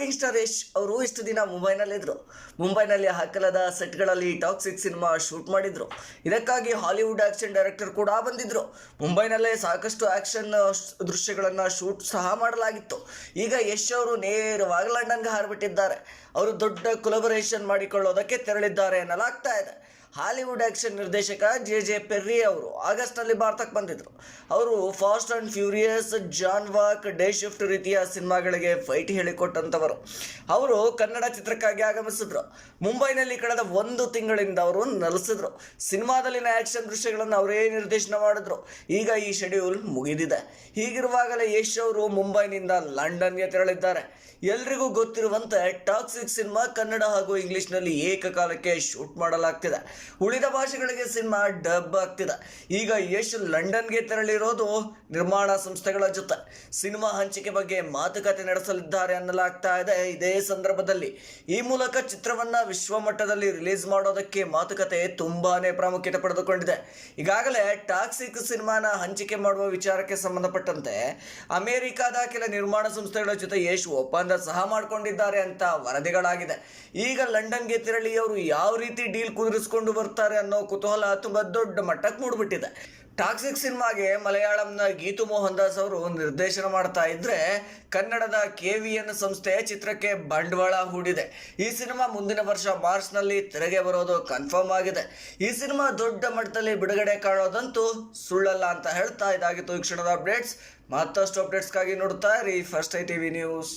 Rocking star Yash ಅವರು ಇಷ್ಟು ದಿನ ಮುಂಬೈನಲ್ಲಿದ್ದರು ಮುಂಬೈನಲ್ಲಿ ಹಾಕಲಾದ ಸೆಟ್ಗಳಲ್ಲಿ ಟಾಕ್ಸಿಕ್ ಸಿನಿಮಾ ಶೂಟ್ ಮಾಡಿದ್ರು. ಇದಕ್ಕಾಗಿ ಹಾಲಿವುಡ್ ಆಕ್ಷನ್ ಡೈರೆಕ್ಟರ್ ಕೂಡ ಬಂದಿದ್ರು. ಮುಂಬೈನಲ್ಲೇ ಸಾಕಷ್ಟು ಆಕ್ಷನ್ ದೃಶ್ಯಗಳನ್ನು ಶೂಟ್ ಸಹ ಮಾಡಲಾಗಿತ್ತು. ಈಗ ಯಶ್ ಅವರು ನೇರವಾಗಿ ಲಂಡನ್ಗೆ ಹಾರಿಬಿಟ್ಟಿದ್ದಾರೆ. ಅವರು ದೊಡ್ಡ ಕೊಲಬರೇಷನ್ ಮಾಡಿಕೊಳ್ಳೋದಕ್ಕೆ ತೆರಳಿದ್ದಾರೆ ಎನ್ನಲಾಗ್ತಾ ಇದೆ. ಹಾಲಿವುಡ್ ಆ್ಯಕ್ಷನ್ ನಿರ್ದೇಶಕ ಜೆ ಜೆ ಪೆರ್ರಿ ಅವರು ಆಗಸ್ಟ್ನಲ್ಲಿ ಭಾರತಕ್ಕೆ ಬಂದಿದ್ದರು ಅವರು Fast and Furious John Wick Day Shift ರೀತಿಯ ಸಿನಿಮಾಗಳಿಗೆ ಫೈಟ್ ಹೇಳಿಕೊಟ್ಟಂಥವರು. ಅವರು ಕನ್ನಡ ಚಿತ್ರಕ್ಕಾಗಿ ಆಗಮಿಸಿದ್ರು. ಮುಂಬೈನಲ್ಲಿ ಕಳೆದ ಒಂದು ತಿಂಗಳಿಂದ ಅವರು ನೆಲೆಸಿದ್ರು. ಸಿನಿಮಾದಲ್ಲಿನ ಆ್ಯಕ್ಷನ್ ದೃಶ್ಯಗಳನ್ನು ಅವರೇ ನಿರ್ದೇಶನ ಮಾಡಿದ್ರು. ಈಗ ಈ ಶೆಡ್ಯೂಲ್ ಮುಗಿದಿದೆ. ಹೀಗಿರುವಾಗಲೇ ಯಶ್ ಅವರು ಮುಂಬೈನಿಂದ ಲಂಡನ್ಗೆ ತೆರಳಿದ್ದಾರೆ. ಎಲ್ರಿಗೂ ಗೊತ್ತಿರುವಂತೆ ಟಾಕ್ಸಿಕ್ ಸಿನಿಮಾ ಕನ್ನಡ ಹಾಗೂ ಇಂಗ್ಲಿಷ್ನಲ್ಲಿ ಏಕಕಾಲಕ್ಕೆ ಶೂಟ್ ಮಾಡಲಾಗ್ತಿದೆ. ಉಳಿದ ಭಾಷೆಗಳಿಗೆ ಸಿನಿಮಾ ಡಬ್ ಆಗ್ತಿದೆ. ಈಗ ಯಶ್ ಲಂಡನ್ಗೆ ತೆರಳಿರೋದು ನಿರ್ಮಾಣ ಸಂಸ್ಥೆಗಳ ಜೊತೆ. ಸಿನಿಮಾ ಹಂಚಿಕೆ ಬಗ್ಗೆ ಮಾತುಕತೆ ನಡೆಸಲಿದ್ದಾರೆ ಅನ್ನಲಾಗ್ತಾ ಇದೆ. ಇದೇ ಸಂದರ್ಭದಲ್ಲಿ ಈ ಮೂಲಕ ಚಿತ್ರವನ್ನ ವಿಶ್ವಮಟ್ಟದಲ್ಲಿ ರಿಲೀಸ್ ಮಾಡೋದಕ್ಕೆ ಮಾತುಕತೆ ತುಂಬಾನೇ ಪ್ರಾಮುಖ್ಯತೆ ಪಡೆದುಕೊಂಡಿದೆ. ಈಗಾಗಲೇ ಟಾಕ್ಸಿಕ್ ಸಿನಿಮಾನ ಹಂಚಿಕೆ ಮಾಡುವ ವಿಚಾರಕ್ಕೆ ಸಂಬಂಧಪಟ್ಟಂತೆ ಅಮೆರಿಕಾದ ಕೆಲ ನಿರ್ಮಾಣ ಸಂಸ್ಥೆಗಳ ಜೊತೆ ಯಶ್ ಒಪ್ಪಂದ ಸಹ ಮಾಡಿಕೊಂಡಿದ್ದಾರೆ ಅಂತ ವರದಿಗಳಾಗಿದೆ. ಈಗ ಲಂಡನ್ಗೆ ತೆರಳಿ ಅವರು ಯಾವ ರೀತಿ ಡೀಲ್ ಕುದುರಿಸಿಕೊಂಡು ಬರ್ತಾರೆ ಅನ್ನೋ ಕುತೂಹಲ ತುಂಬ ದೊಡ್ಡ ಮಟ್ಟಕ್ಕೆ ಮೂಡ್ಬಿಟ್ಟಿದೆ. ಟಾಕ್ಸಿಕ್ ಸಿನಿಮಾಗೆ ಮಲಯಾಳಂನ ಗೀತು ಮೋಹನ್ ದಾಸ್ ಅವರು ನಿರ್ದೇಶನ ಮಾಡ್ತಾ ಇದ್ರೆ ಕನ್ನಡದ ಕೆ ವಿ ಎನ್ ಸಂಸ್ಥೆ ಚಿತ್ರಕ್ಕೆ ಬಂಡವಾಳ ಹೂಡಿದೆ. ಈ ಸಿನಿಮಾ ಮುಂದಿನ ವರ್ಷ ಮಾರ್ಚ್ನಲ್ಲಿ ತೆರೆಗೆ ಬರೋದು ಕನ್ಫರ್ಮ್ ಆಗಿದೆ. ಈ ಸಿನಿಮಾ ದೊಡ್ಡ ಮಟ್ಟದಲ್ಲಿ ಬಿಡುಗಡೆ ಕಾಣೋದಂತೂ ಸುಳ್ಳಲ್ಲ ಅಂತ ಹೇಳ್ತಾ ಇದಾಗಿತ್ತು ಈ ಕ್ಷಣದ ಅಪ್ಡೇಟ್ಸ್. ಮತ್ತಷ್ಟು ಅಪ್ಡೇಟ್ಸ್ಗಾಗಿ ನೋಡ್ತಾ ಇರಿ ಫಸ್ಟ್ ಐ ಟಿವಿ ನ್ಯೂಸ್.